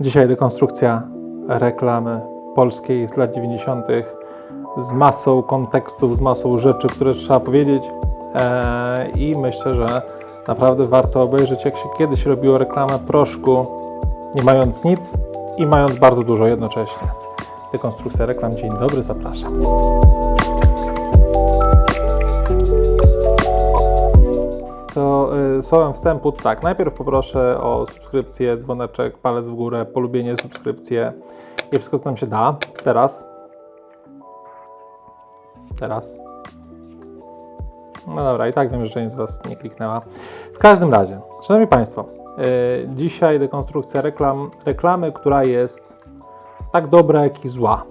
Dzisiaj dekonstrukcja reklamy polskiej z lat 90. z masą kontekstów, z masą rzeczy, które trzeba powiedzieć. Eee, I myślę, że naprawdę warto obejrzeć, jak się kiedyś robiło reklamę proszku, nie mając nic i mając bardzo dużo jednocześnie. Dekonstrukcja reklam. Dzień dobry, zapraszam. Słowem wstępu tak, najpierw poproszę o subskrypcję, dzwoneczek, palec w górę, polubienie, subskrypcję i wszystko co nam się da. Teraz. Teraz. No dobra, i tak wiem, że część z Was nie kliknęła. W każdym razie, Szanowni Państwo, y, dzisiaj dekonstrukcja reklam, reklamy, która jest tak dobra, jak i zła.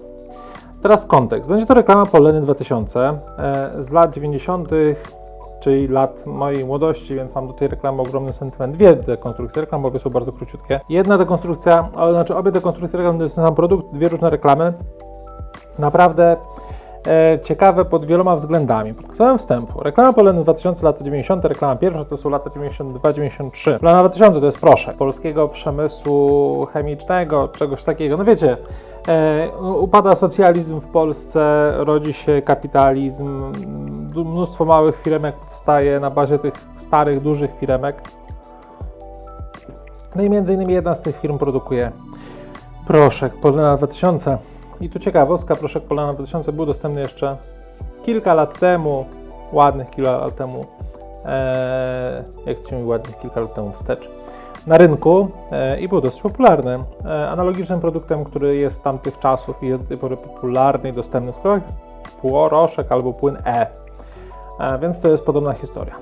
Teraz kontekst. Będzie to reklama Poleny 2000 e, z lat 90., czyli lat mojej młodości, więc mam do tej reklamy ogromny sentyment. Dwie dekonstrukcje reklam, bo obie są bardzo króciutkie. Jedna dekonstrukcja, ale znaczy obie dekonstrukcje reklam to jest sam produkt, dwie różne reklamy. Naprawdę e, ciekawe pod wieloma względami. Samym wstępu. Reklama Poleny 2000, lata 90., reklama pierwsza to są lata 92-93. Polena 2000 to jest proszek polskiego przemysłu chemicznego, czegoś takiego. No wiecie, upada socjalizm w Polsce, rodzi się kapitalizm, mnóstwo małych firmek powstaje na bazie tych starych, dużych firmek. No i między innymi jedna z tych firm produkuje proszek Polena 2000. I tu ciekawostka, proszek Polena 2000 był dostępny jeszcze kilka lat temu, ładnych kilka lat temu, e, jak to się mówi ładnych kilka lat temu wstecz, na rynku e, i był dosyć popularny. E, analogicznym produktem, który jest z tamtych czasów i jest popularny i dostępny w sklepach jest proszek albo płyn E. E, więc to jest podobna historia.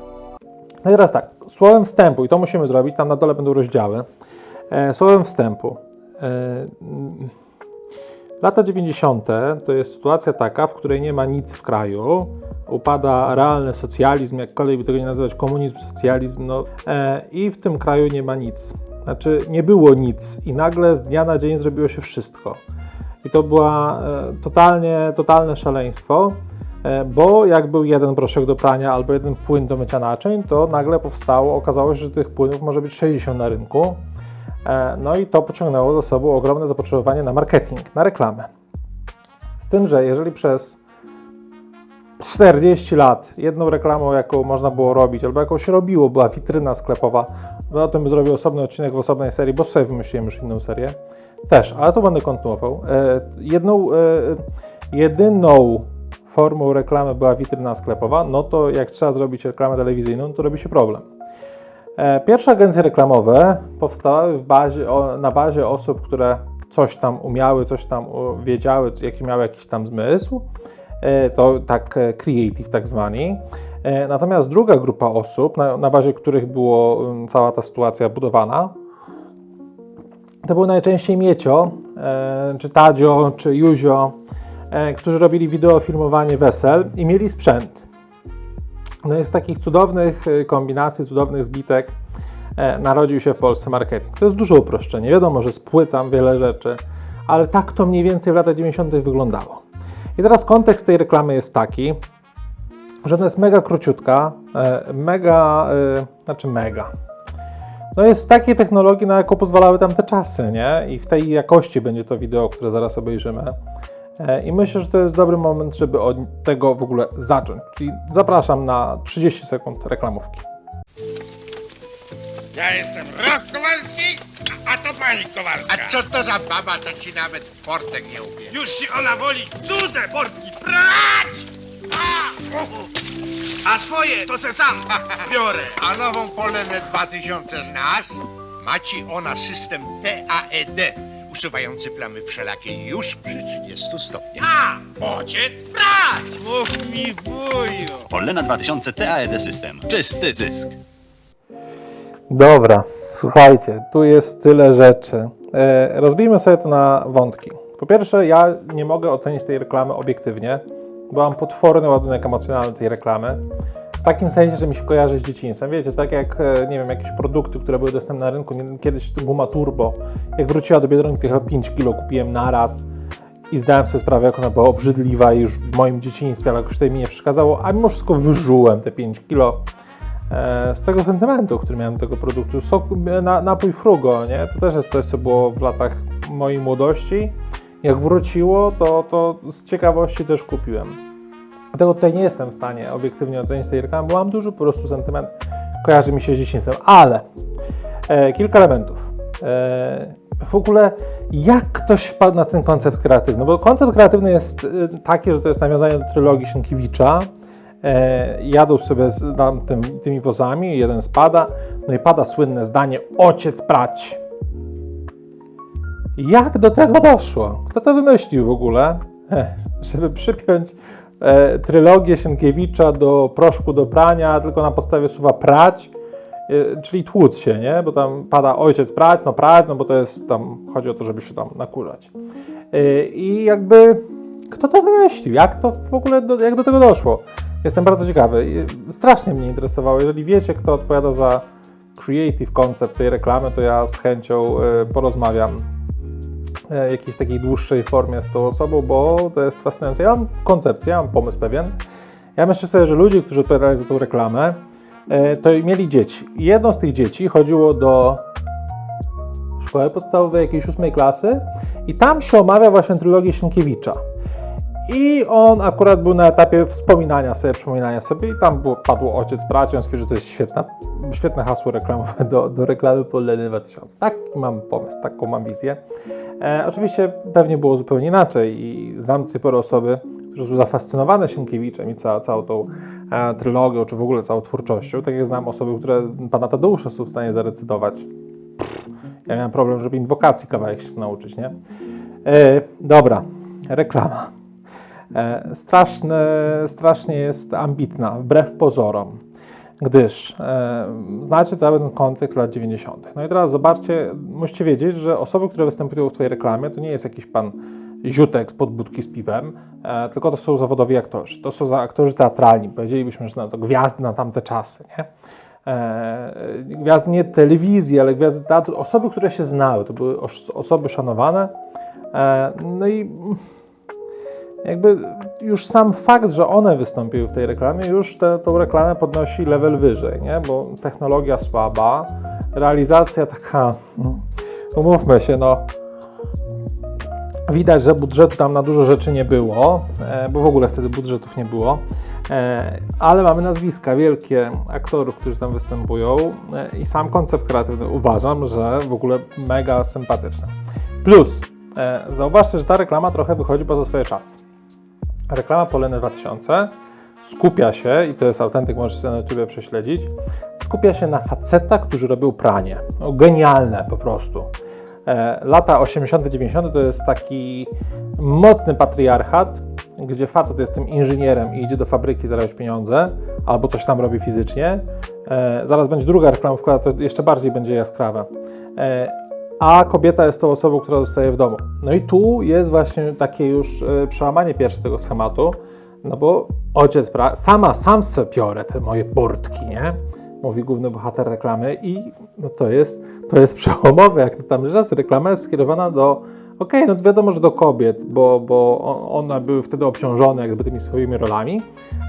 No i teraz tak, słowem wstępu, i to musimy zrobić, tam na dole będą rozdziały. Słowem wstępu. Lata 90. to jest sytuacja taka, w której nie ma nic w kraju, upada realny socjalizm, jakkolwiek by tego nie nazywać, komunizm, socjalizm, no, e, i w tym kraju nie ma nic. Znaczy, nie było nic i nagle z dnia na dzień zrobiło się wszystko. I to była e, totalnie, totalne szaleństwo. E, Bo jak był jeden proszek do prania albo jeden płyn do mycia naczyń, to nagle powstało, okazało się, że tych płynów może być 60 na rynku. E, No i to pociągnęło za sobą ogromne zapotrzebowanie na marketing, na reklamę. Z tym, że jeżeli przez 40 lat jedną reklamą, jaką można było robić, albo jaką się robiło, była witryna sklepowa, no o tym zrobił osobny odcinek w osobnej serii, bo sobie wymyśliłem już inną serię, też, ale to będę kontynuował. E, Jedną, e, jedyną formą reklamy była witryna sklepowa, no to jak trzeba zrobić reklamę telewizyjną, to robi się problem. E, Pierwsze agencje reklamowe powstawały w bazie, na bazie osób, które coś tam umiały, coś tam wiedziały, jaki miały jakiś tam zmysł. E, To tak e, creative tak zwani. Natomiast druga grupa osób, na, na bazie których była cała ta sytuacja budowana, to był najczęściej Miecio, czy Tadzio, czy Juzio, którzy robili wideofilmowanie wesel i mieli sprzęt. No z takich cudownych e, kombinacji, cudownych zbitek e, narodził się w Polsce marketing. To jest duże uproszczenie. Wiadomo, że spłycam wiele rzeczy, ale tak to mniej więcej w latach 90. wyglądało. I teraz kontekst tej reklamy jest taki, że ona jest mega króciutka, e, mega, e, znaczy mega. No jest w takiej technologii, na jaką pozwalały tam te czasy, nie? I w tej jakości będzie to wideo, które zaraz obejrzymy. E, I myślę, że to jest dobry moment, żeby od tego w ogóle zacząć. Czyli zapraszam na 30 sekund reklamówki. Ja jestem Roch Kowalski, a to pani Kowalska. A co to za baba, to ci nawet portek nie ubie? Już się ona woli cudze portki prać! A! Uhu. a swoje to se sam biorę. A nową Polenę 2000 znasz? Ma ci ona system TAED, usuwający plamy wszelakie już przy 30 stopniach. A! Ociec prać! Mów mi wuju! Polena 2000 TAED System. Czysty zysk. Dobra, słuchajcie, tu jest tyle rzeczy. E, rozbijmy sobie to na wątki. Po pierwsze, ja nie mogę ocenić tej reklamy obiektywnie, bo mam potworny ładunek emocjonalny tej reklamy. W takim sensie, że mi się kojarzy z dzieciństwem. Wiecie, tak jak, e, nie wiem, jakieś produkty, które były dostępne na rynku, kiedyś guma turbo. Jak wróciła do Biedronki, to chyba 5 kilo kupiłem naraz i zdałem sobie sprawę, jak ona była obrzydliwa już w moim dzieciństwie, ale jakoś tutaj mi nie przeszkadzało, a mimo wszystko wyżułem te 5 kilo. e, z tego sentymentu, który miałem do tego produktu. Sok, na, napój Frugo, nie? To też jest coś, co było w latach mojej młodości. Jak wróciło, to, to z ciekawości też kupiłem. Dlatego tutaj nie jestem w stanie obiektywnie ocenić tej reklamy, bo mam duży po prostu sentyment, kojarzy mi się z dzieciństwem, ale e, kilka elementów. E, w ogóle jak ktoś wpadł na ten koncept kreatywny? Bo koncept kreatywny jest e, taki, że to jest nawiązanie do trylogii Sienkiewicza. E, jadą sobie z tym, tymi wozami, jeden spada, no i pada słynne zdanie ojciec prać. Jak do tego doszło? Kto to wymyślił w ogóle? Ech, żeby przypiąć e, trylogię Sienkiewicza do proszku do prania, tylko na podstawie słowa prać, e, czyli tłuc się, nie? Bo tam pada ojciec prać, no prać, no bo to jest tam, chodzi o to, żeby się tam nakurzać. E, I jakby, kto to wymyślił? Jak to w ogóle, do, jak do tego doszło? Jestem bardzo ciekawy. Strasznie mnie interesowało. Jeżeli wiecie, kto odpowiada za creative concept tej reklamy, to ja z chęcią e, porozmawiam e, jakiejś takiej dłuższej formie z tą osobą, bo to jest fascynujące. Ja mam koncepcję, ja mam pomysł pewien. Ja myślę sobie, że ludzie, którzy odpowiadali za tą reklamę, e, to mieli dzieci. Jedno z tych dzieci chodziło do szkoły podstawowej jakiejś ósmej klasy i tam się omawia właśnie trylogię Sienkiewicza. I on akurat był na etapie wspominania sobie, przypominania sobie i tam było, padło ojciec braci, on stwierdził, że to jest świetna, świetne hasło reklamowe do, do reklamy Poleny 2000. Tak mam pomysł, taką mam wizję. E, oczywiście pewnie było zupełnie inaczej i znam do tej pory osoby, które są zafascynowane Sienkiewiczem i ca, całą tą e, trylogią, czy w ogóle całą twórczością. Tak jak znam osoby, które pana Tadeusza są w stanie zarecytować. Pff, ja miałem problem, żeby inwokacji kawałek się nauczyć, nie? E, dobra, reklama. E, straszne, strasznie jest ambitna, wbrew pozorom, gdyż e, znacie cały ten kontekst lat 90. No i teraz zobaczcie, musicie wiedzieć, że osoby, które występują w Twojej reklamie, to nie jest jakiś pan ziutek z budki z piwem, e, tylko to są zawodowi aktorzy. To są aktorzy teatralni, powiedzielibyśmy, że to gwiazdy na tamte czasy, nie? E, gwiazdy nie telewizji, ale gwiazdy teatru, osoby, które się znały, to były os- osoby szanowane. E, no i jakby już sam fakt, że one wystąpiły w tej reklamie, już tę reklamę podnosi level wyżej, nie? Bo technologia słaba, realizacja taka, no, umówmy się, no, widać, że budżetu tam na dużo rzeczy nie było, e, bo w ogóle wtedy budżetów nie było, e, ale mamy nazwiska, wielkie aktorów, którzy tam występują e, i sam koncept kreatywny uważam, że w ogóle mega sympatyczny. Plus, zauważcie, że ta reklama trochę wychodzi poza swoje czasy. Reklama Poleny 2000 skupia się, i to jest autentyk, możecie sobie na YouTube prześledzić, skupia się na facetach, którzy robią pranie. No, genialne po prostu. E, lata 80., 90. to jest taki mocny patriarchat, gdzie facet jest tym inżynierem i idzie do fabryki zarabiać pieniądze, albo coś tam robi fizycznie. E, zaraz będzie druga reklamówka, to jeszcze bardziej będzie jaskrawe. E, a kobieta jest tą osobą, która zostaje w domu. No i tu jest właśnie takie już e, przełamanie pierwsze tego schematu, no bo ojciec, sama, sam se biorę te moje portki, nie? Mówi główny bohater reklamy i no to jest, to jest przełomowe, jak tamten czas reklama jest skierowana do, okej, no wiadomo, że do kobiet, bo, bo one były wtedy obciążone jakby tymi swoimi rolami,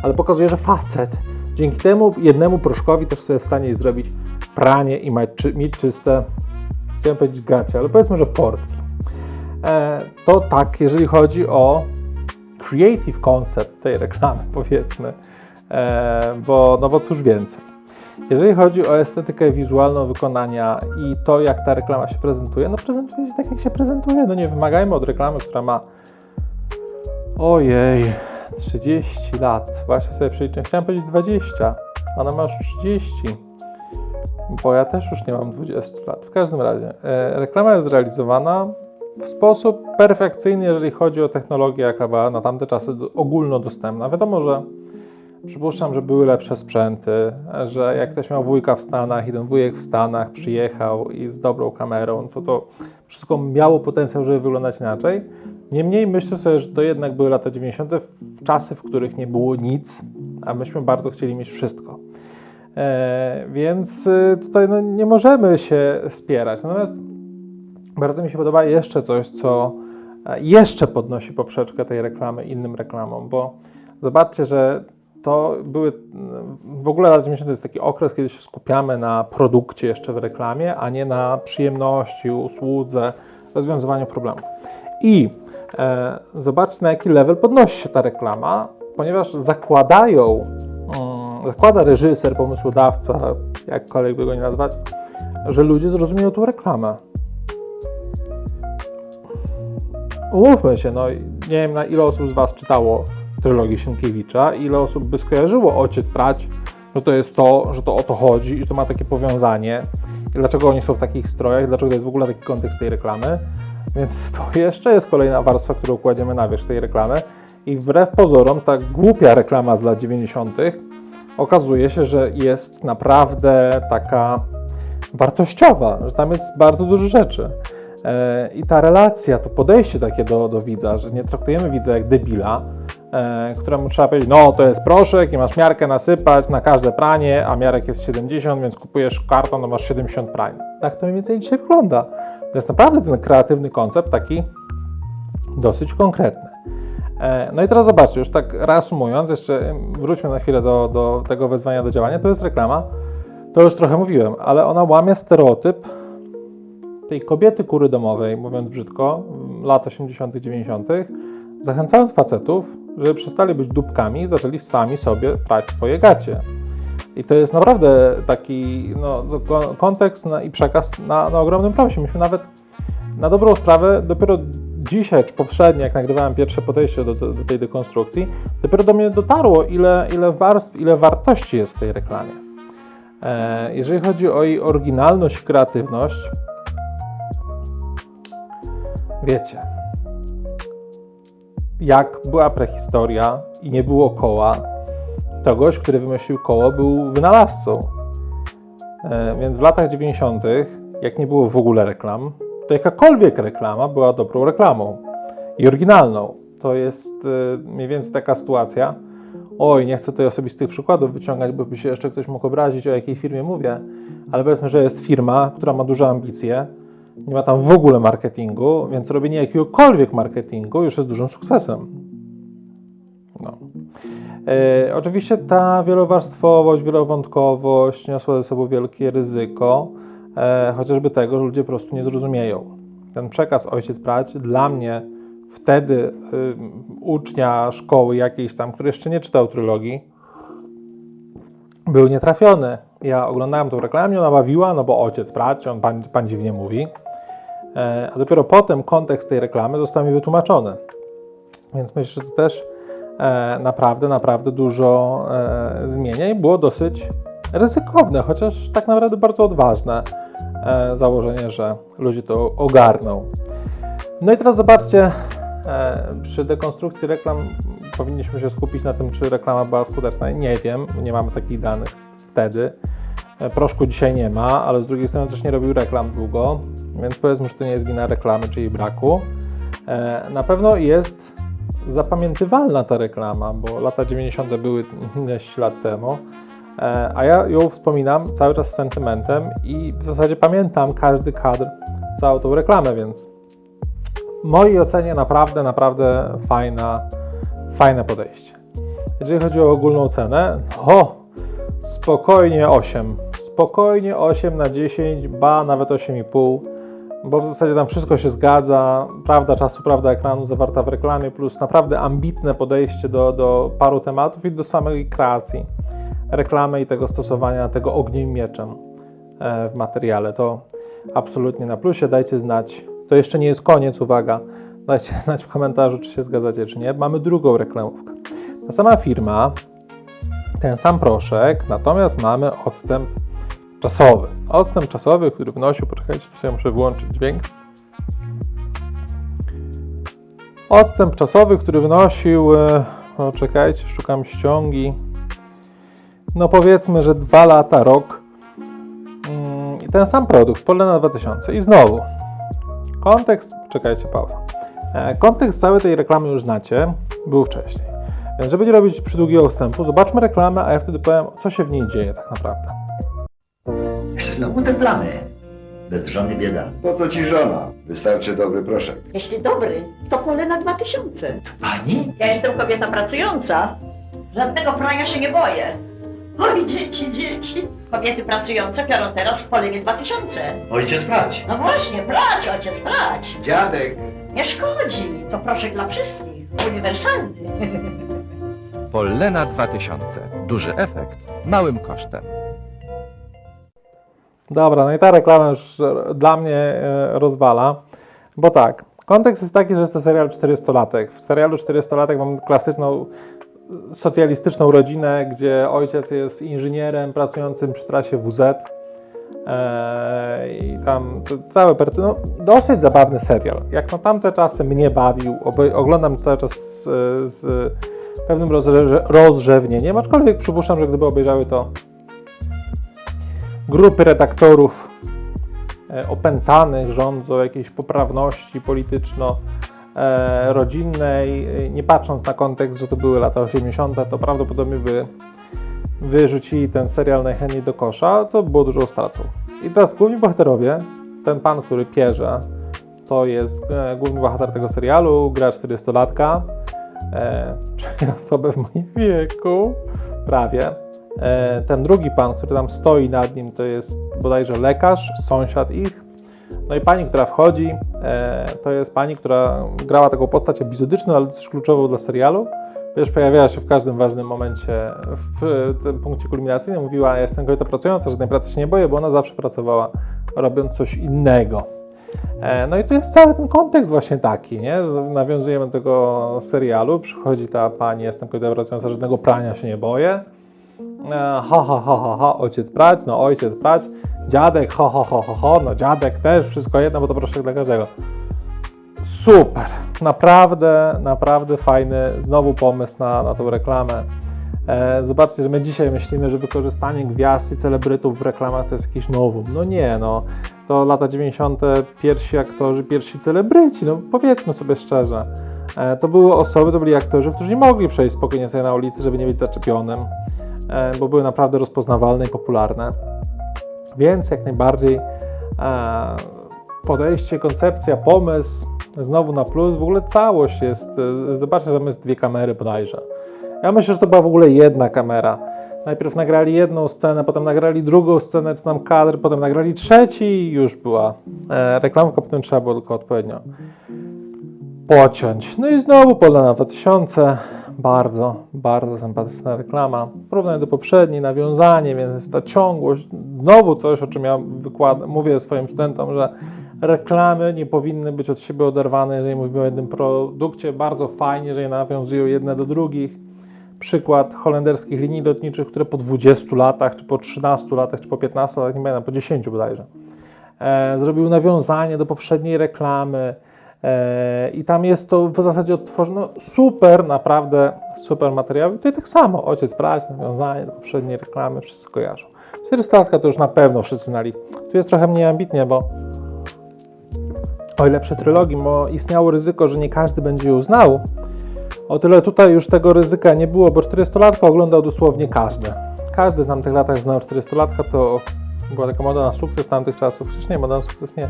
ale pokazuje, że facet dzięki temu jednemu proszkowi też sobie w stanie zrobić pranie i mieć czyste, chciałem powiedzieć gacie, ale powiedzmy, że portki. E, to tak, jeżeli chodzi o creative concept tej reklamy, powiedzmy, e, bo, no bo cóż więcej. Jeżeli chodzi o estetykę wizualną wykonania i to, jak ta reklama się prezentuje, no prezentuje się tak, jak się prezentuje. No nie wymagajmy od reklamy, która ma ojej, 30 lat. Właśnie sobie przeliczyłem. Chciałem powiedzieć 20, ona ma już 30. Bo ja też już nie mam 20 lat. W każdym razie, e, reklama jest zrealizowana w sposób perfekcyjny, jeżeli chodzi o technologię, jaka była na tamte czasy do- ogólnodostępna. Wiadomo, że przypuszczam, że były lepsze sprzęty, że jak ktoś miał wujka w Stanach i ten wujek w Stanach przyjechał i z dobrą kamerą, to to wszystko miało potencjał, żeby wyglądać inaczej. Niemniej myślę sobie, że to jednak były lata 90., w czasy, w których nie było nic, a myśmy bardzo chcieli mieć wszystko. E, więc y, tutaj no, nie możemy się spierać. Natomiast bardzo mi się podoba jeszcze coś, co e, jeszcze podnosi poprzeczkę tej reklamy innym reklamom, bo zobaczcie, że to były w ogóle lata 90. to jest taki okres, kiedy się skupiamy na produkcie jeszcze w reklamie, a nie na przyjemności, usłudze, rozwiązywaniu problemów. I e, zobaczcie, na jaki level podnosi się ta reklama, ponieważ zakładają, zakłada reżyser, pomysłodawca, jakkolwiek by go nie nazwać, że ludzie zrozumieją tą reklamę. Umówmy się, no nie wiem na ile osób z Was czytało trylogię Sienkiewicza, ile osób by skojarzyło Ojciec Brać, że to jest to, że to o to chodzi i to ma takie powiązanie i dlaczego oni są w takich strojach, dlaczego to jest w ogóle taki kontekst tej reklamy. Więc to jeszcze jest kolejna warstwa, którą kładziemy na wierzch tej reklamy i wbrew pozorom ta głupia reklama z lat 90. okazuje się, że jest naprawdę taka wartościowa, że tam jest bardzo dużo rzeczy. E, I ta relacja, to podejście takie do, do widza, że nie traktujemy widza jak debila, e, któremu trzeba powiedzieć, no to jest proszek i masz miarkę nasypać na każde pranie, a miarek jest 70, więc kupujesz karton, to masz 70 prań. Tak to mniej więcej dzisiaj wygląda. To jest naprawdę ten kreatywny koncept, taki dosyć konkretny. E, No i teraz zobaczcie, już tak reasumując, jeszcze wróćmy na chwilę do, do tego wezwania do działania. To jest reklama, to już trochę mówiłem, ale ona łamie stereotyp tej kobiety kury domowej, mówiąc brzydko, lat 80., 90., zachęcając facetów, żeby przestali być dupkami i zaczęli sami sobie prać swoje gacie. I to jest naprawdę taki no, kontekst na, i przekaz na, na ogromnym prosie. Myśmy nawet na dobrą sprawę dopiero dzisiaj, czy poprzednio, jak nagrywałem pierwsze podejście do, do, tej dekonstrukcji, dopiero do mnie dotarło, ile, ile warstw, ile wartości jest w tej reklamie. E, jeżeli chodzi o jej oryginalność kreatywność, wiecie, jak była prehistoria i nie było koła, to gość, który wymyślił koło, był wynalazcą. E, więc w latach 90., jak nie było w ogóle reklam, to jakakolwiek reklama była dobrą reklamą i oryginalną. To jest e, mniej więcej taka sytuacja. Oj, nie chcę tutaj osobistych przykładów wyciągać, bo by się jeszcze ktoś mógł obrazić, o jakiej firmie mówię, ale powiedzmy, że jest firma, która ma duże ambicje, nie ma tam w ogóle marketingu, więc robienie jakiegokolwiek marketingu już jest dużym sukcesem. No. E, oczywiście ta wielowarstwowość, wielowątkowość niosła ze sobą wielkie ryzyko, e, chociażby tego, że ludzie po prostu nie zrozumieją. Ten przekaz ojciec brać dla mnie wtedy y, ucznia szkoły jakiejś tam, który jeszcze nie czytał trylogii, był nietrafiony. Ja oglądałem tą reklamę, ona bawiła, no bo ojciec brać, on pan, pan dziwnie mówi. E, a dopiero potem kontekst tej reklamy został mi wytłumaczony. Więc myślę, że to też e, naprawdę, naprawdę dużo e, zmienia i było dosyć ryzykowne, chociaż tak naprawdę bardzo odważne założenie, że ludzie to ogarną. No i teraz zobaczcie, e, przy dekonstrukcji reklam powinniśmy się skupić na tym, czy reklama była skuteczna. Nie wiem, nie mamy takich danych wtedy. E, Proszku dzisiaj nie ma, ale z drugiej strony też nie robił reklam długo, więc powiedzmy, że to nie jest wina reklamy czy jej braku. E, Na pewno jest zapamiętywalna ta reklama, bo lata 90. były ileś lat temu, e, a ja ją wspominam cały czas z sentymentem i w zasadzie pamiętam każdy kadr, całą tą reklamę, więc w mojej ocenie naprawdę, naprawdę fajna, fajne podejście. Jeżeli chodzi o ogólną cenę, o, spokojnie 8. Spokojnie 8 na 10, ba nawet 8,5, bo w zasadzie tam wszystko się zgadza. Prawda czasu, prawda ekranu zawarta w reklamie, plus naprawdę ambitne podejście do, do paru tematów i do samej kreacji reklamy i tego stosowania tego ogniem mieczem e, w materiale. To absolutnie na plusie. Dajcie znać. To jeszcze nie jest koniec, uwaga. Dajcie znać w komentarzu, czy się zgadzacie, czy nie. Mamy drugą reklamówkę. Ta sama firma, ten sam proszek, natomiast mamy odstęp czasowy. Odstęp czasowy, który wnosił, poczekajcie, tu sobie muszę włączyć dźwięk. Odstęp czasowy, który wnosił, e, o, czekajcie, szukam ściągi. No powiedzmy, że dwa lata, rok. Mm, I ten sam produkt, Polena 2000. I znowu, kontekst, czekajcie, pauza. E, Kontekst całej tej reklamy już znacie, był wcześniej. Więc żeby nie robić przydługiego wstępu, zobaczmy reklamę, a ja wtedy powiem, co się w niej dzieje tak naprawdę. Znowu te plamy. Bez żony bieda. Po co ci żona? Wystarczy dobry proszek. Jeśli dobry, to pole na 2000. Pani? Ja jestem kobieta pracująca. Żadnego prania się nie boję. Oj, dzieci, dzieci. Kobiety pracujące biorą teraz w Polenie 2000. Ojciec brać. No właśnie, brać, ojciec, brać. Dziadek! Nie szkodzi. To proszek dla wszystkich. Uniwersalny. Pollena 2000. Duży efekt małym kosztem. Dobra, no i ta reklama już dla mnie e, rozwala, bo tak, kontekst jest taki, że jest to serial 400-latek. W serialu 400-latek mamy klasyczną socjalistyczną rodzinę, gdzie ojciec jest inżynierem pracującym przy trasie WZ e, i tam całe perty, no dosyć zabawny serial. Jak na tamte czasy mnie bawił, oglądam cały czas z, z pewnym rozrze- rozrzewnieniem, aczkolwiek przypuszczam, że gdyby obejrzały to grupy redaktorów e, opętanych rządzą jakiejś poprawności polityczno-rodzinnej, e, nie patrząc na kontekst, że to były lata 80., to prawdopodobnie by wyrzucili ten serial najchętniej do kosza, co było dużą stratą. I teraz główni bohaterowie, ten pan, który pierze, to jest e, główny bohater tego serialu, gra 40-latka, e, czyli osobę w moim wieku, prawie. E, ten drugi pan, który tam stoi nad nim, to jest bodajże lekarz, sąsiad ich. No i pani, która wchodzi, e, to jest pani, która grała taką postać epizodyczną, ale też kluczową dla serialu. Wiesz, pojawiała się w każdym ważnym momencie, w tym punkcie kulminacyjnym. Mówiła, ja jestem kobieta pracująca, żadnej pracy się nie boję, bo ona zawsze pracowała robiąc coś innego. E, No i to jest cały ten kontekst właśnie taki, nie? że Nawiązujemy do tego serialu, przychodzi ta pani, jestem kobieta pracująca, żadnego prania się nie boję. E, Ha, ha, ha, ha, ha, ojciec brać, no ojciec brać, dziadek, ho, ho, ho, ho, ho, no dziadek też, wszystko jedno, bo to proszę dla każdego. Super, naprawdę, naprawdę fajny, znowu pomysł na, na tą reklamę. E, zobaczcie, że my dzisiaj myślimy, że wykorzystanie gwiazd i celebrytów w reklamach to jest jakiś nowum. No nie, no. To lata 90. pierwsi aktorzy, pierwsi celebryci, no powiedzmy sobie szczerze. E, to były osoby, to byli aktorzy, którzy nie mogli przejść spokojnie sobie na ulicy, żeby nie być zaczepionym, bo były naprawdę rozpoznawalne i popularne. Więc jak najbardziej e, podejście, koncepcja, pomysł, znowu na plus, w ogóle całość jest, e, zobaczcie, tam jest dwie kamery bodajże. Ja myślę, że to była w ogóle jedna kamera. Najpierw nagrali jedną scenę, potem nagrali drugą scenę, czy tam kadr, potem nagrali trzeci i już była e, reklamka, potem trzeba było tylko odpowiednio pociąć. No i znowu Polana 2000, bardzo, bardzo sympatyczna reklama. W porównaniu do poprzedniej, nawiązanie, więc jest ta ciągłość. Znowu coś, o czym ja wykład- mówię swoim studentom, że reklamy nie powinny być od siebie oderwane, jeżeli mówimy o jednym produkcie. Bardzo fajnie, że je nawiązują jedne do drugich. Przykład holenderskich linii lotniczych, które po 20 latach, czy po 13 latach, czy po 15 latach, nie pamiętam, po 10 bodajże, e, zrobił nawiązanie do poprzedniej reklamy. E, I tam jest to w zasadzie odtworzone. No, super, naprawdę super materiał. I tutaj tak samo. Ojciec brać, nawiązanie do poprzedniej reklamy, wszyscy kojarzą. 400 to już na pewno wszyscy znali. Tu jest trochę mniej ambitnie, bo o ile przy trylogii istniało ryzyko, że nie każdy będzie ją znał, o tyle tutaj już tego ryzyka nie było, bo 400-latka oglądał dosłownie każdy. Każdy w tamtych latach znał 400-latka, to była taka moda na sukces tamtych czasów. Nie, moda na sukces nie.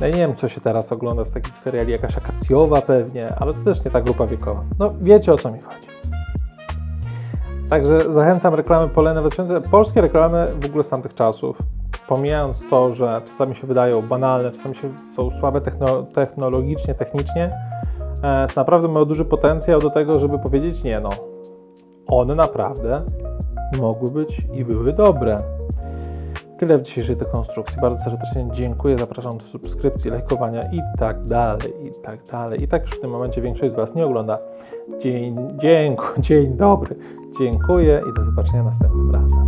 Ja nie wiem, co się teraz ogląda z takich seriali, jakaś akacjowa pewnie, ale to też nie ta grupa wiekowa. No, wiecie o co mi chodzi. Także zachęcam reklamy Poleny 2000. Polskie reklamy w ogóle z tamtych czasów, pomijając to, że czasami się wydają banalne, czasami się, są słabe techno, technologicznie, technicznie, e, naprawdę mają duży potencjał do tego, żeby powiedzieć nie no, one naprawdę mogły być i były dobre. Tyle w dzisiejszej dekonstrukcji. Bardzo serdecznie dziękuję. Zapraszam do subskrypcji, lajkowania i tak dalej, i tak dalej. I tak już w tym momencie większość z Was nie ogląda. Dzień, dziękuję, dzień dobry. Dziękuję i do zobaczenia następnym razem.